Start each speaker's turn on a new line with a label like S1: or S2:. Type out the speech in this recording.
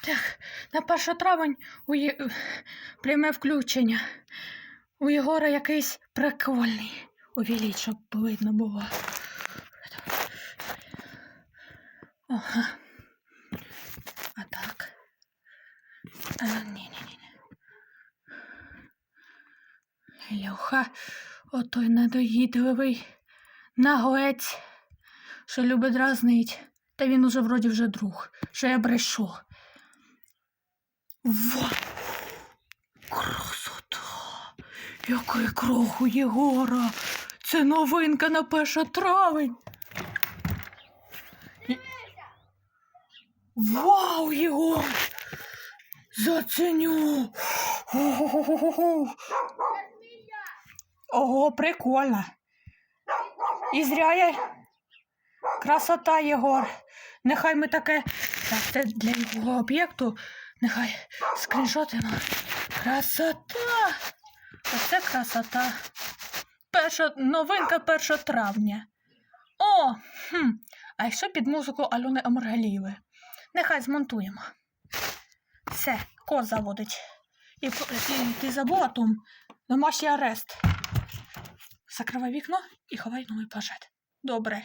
S1: Так, на 1 травень у Є... пряме включення. У Єгора якийсь прикольний. Увеличь, щоб видно було. Ага. А так. Ні-ні-ні. Ілюха, отой недоїдливий наглець, що любить дразнить. Та він уже вроді вже друг, що я брешу. Во! Красота! Який крох у Єгора! Це новинка на 1 травень. Вау, Єгор! Заценю! Ого, прикольно. І зря я. Красота, Єгор. Нехай ми таке. Так, це для його об'єкту. Нехай скріншотимо. Красота! Оце красота. Перша новинка 1 травня. О! Хм. А якщо під музику Альони Амаргалієвої? Нехай змонтуємо. Все, код заводить. І, і ти забула, Том? Домашній арест. Закривай вікно і ховай новий планшет. Добре.